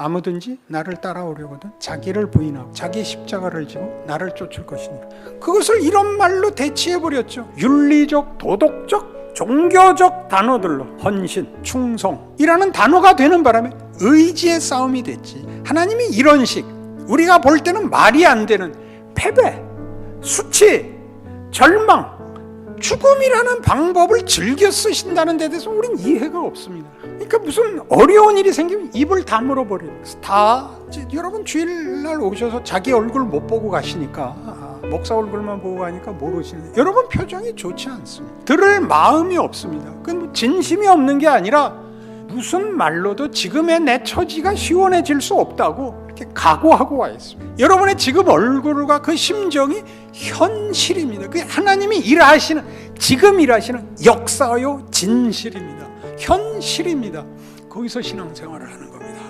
아무든지 나를 따라오려거든 자기를 부인하고 자기 십자가를 지고 나를 쫓을 것이니라. 그것을 이런 말로 대치해 버렸죠. 윤리적, 도덕적, 종교적 단어들로 헌신, 충성이라는 단어가 되는 바람에 의지의 싸움이 됐지. 하나님이 이런 식 우리가 볼 때는 말이 안 되는 패배, 수치, 절망, 죽음이라는 방법을 즐겨 쓰신다는 데 대해서 우린 이해가 없습니다. 그러니까 무슨 어려운 일이 생기면 입을 다물어 버려요. 다 여러분 주일날 오셔서 자기 얼굴 못 보고 가시니까 아, 목사 얼굴만 보고 가니까 모르시는. 여러분 표정이 좋지 않습니다. 들을 마음이 없습니다. 그건 진심이 없는 게 아니라 무슨 말로도 지금의 내 처지가 시원해질 수 없다고 각오하고 와 있습니다. 여러분의 지금 얼굴과 그 심정이 현실입니다. 그 하나님이 일하시는 지금 일하시는 역사요 진실입니다. 현실입니다. 거기서 신앙생활을 하는 겁니다.